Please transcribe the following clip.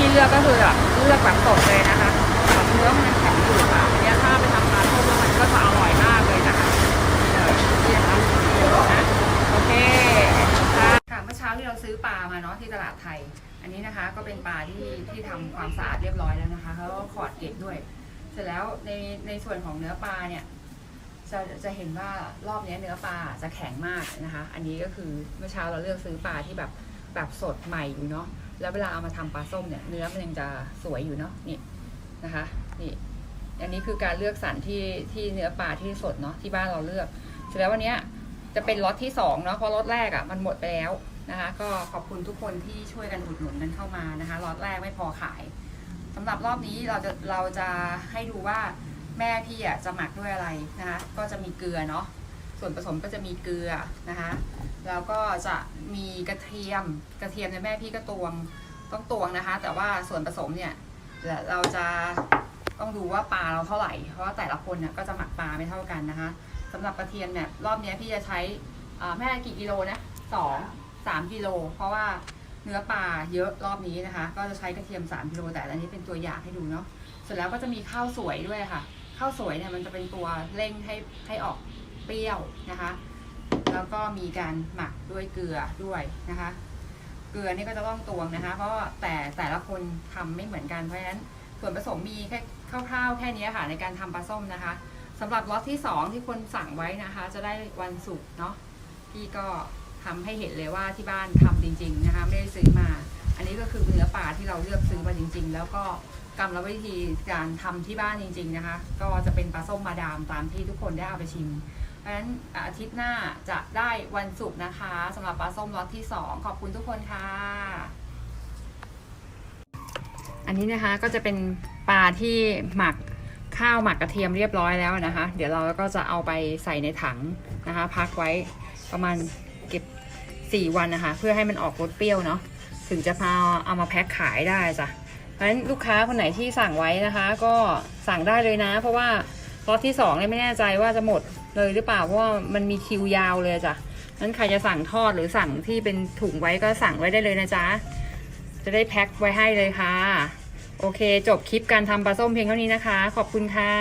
ลือกแบบสดเลยนะคะแบบเนื้อมันยังแข็งอยู่ค่ะอันเนี้ยถ้าไปทำปลาต้มแล้วมันก็จะอร่อยมากเลยนะคะนี่นะคะนะโอเคค่ะค่ะเมื่อเช้าที่เราซื้อปลามาเนาะที่ตลาดไทย อันนี้นะคะก็เป็นปลาที่ที่ทำความสะอาดเรียบร้อยแล้วนะคะแล้วก็ขอดเกล็ดด้วย เสร็จแล้วในในส่วนของเนื้อปลาเนี่ยจะจะเห็นว่ารอบนี้เนื้อปลาจะแข็งมากนะคะ อันนี้ก็คือเมื่อเช้าเราเลือกซื้อปลาที่แบบแบบสดใหม่อยู่เนาะ แล้วเวลาเอามาทำปลาส้มเนี่ยเนื้อมันยังจะสวยอยู่เนาะนี่นะคะนี่อันนี้คือการเลือกสรรที่ที่เนื้อปลาที่สดเนาะที่บ้านเราเลือกเสร็จแล้ววันนี้จะเป็นล็อตที่สองเนาะเพราะล็อตแรกอะ่ะมันหมดไปแล้วนะคะ ก็ขอบคุณทุกคนที่ช่วยกันอุดหนุนกันเข้ามานะคะล็อตแรกไม่พอขายสำหรับรอบนี้เราจะเราจะให้ดูว่าแม่พี่อะจะหมักด้วยอะไรนะคะ ก็จะมีเกลือเนาะ ส่วนผสมก็จะมีเกลือนะคะแล้วก็จะมีกระเทียมกระเทียมเนี่ยแม่พี่ก็ตวงต้องตวงนะคะ แต่ว่าส่วนผสมเนี่ยเราจะต้องดูว่าปลาเราเท่าไหร่เพราะว่าแต่ละคนเนี่ยก็จะหมักปลาไม่เท่ากันนะคะสำหรับกระเทียมเนี่ยรอบนี้พี่จะใช้แม่กี่กิโลนะสองสามกิโลเพราะว่าเนื้อปลาเยอะรอบนี้นะคะ ก็จะใช้กระเทียมสามกิโลแต่อันนี้เป็นตัวอย่างให้ดูเนาะเสร็จแล้วก็จะมีข้าวสวยด้วยค่ะข้าวสวยเนี่ยมันจะเป็นตัวเร่งให้ให้ออก เปรี้ยวนะคะ แล้วก็มีการหมักด้วยเกลือด้วยนะคะ เกลือนี่ก็จะต้องตวงนะคะ เพราะแต่แต่ละคนทำไม่เหมือนกันเพราะฉะนั้นส่วนผสมมีแค่คร่าวๆแค่นี้ค่ะในการทำปลาส้มนะคะสำหรับล็อตที่สองที่คนสั่งไว้นะคะ จะได้วันศุกร์เนาะพี่ก็ทำให้เห็นเลยว่าที่บ้านทำจริง ๆนะคะ ไม่ได้ซื้อมา อันนี้ก็คือเนื้อปลาที่เราเลือกซื้อมาจริง ๆ แล้วก็กรรมวิธีการทำที่บ้านจริง ๆนะคะ ก็จะเป็นปลาส้มมาดามตามที่ทุกคนได้เอาไปชิม ราะฉะนั้นอาทิตย์หน้าจะได้วันศุกร์นะคะสำหรับปลาส้มล็อตที่ 2 ขอบคุณทุกคนค่ะ อันนี้นะคะก็จะเป็นปลาที่หมักข้าวหมักกระเทียมเรียบร้อยแล้วนะคะ เดี๋ยวเราก็จะเอาไปใส่ในถังนะคะ พักไว้ประมาณเก็บ 4 วันนะคะ เพื่อให้มันออกรสเปรี้ยวเนาะถึงจะพาเอามาแพ็คขายได้จ้ะเพราะฉะนั้นลูกค้าคนไหนที่สั่งไว้นะคะ ก็สั่งได้เลยนะ เพราะว่าล็อตที่2เนี่ยไม่แน่ใจว่าจะหมด เลยหรือเปล่าเพราะว่ามันมีคิวยาวเลยจ้ะนั้นใครจะสั่งทอดหรือสั่งที่เป็นถุงไว้ก็สั่งไว้ได้เลยนะจ๊ะ จะได้แพ็คไว้ให้เลยค่ะ โอเค จบคลิปการทำปลาส้มเพียงเท่านี้นะคะ ขอบคุณค่ะ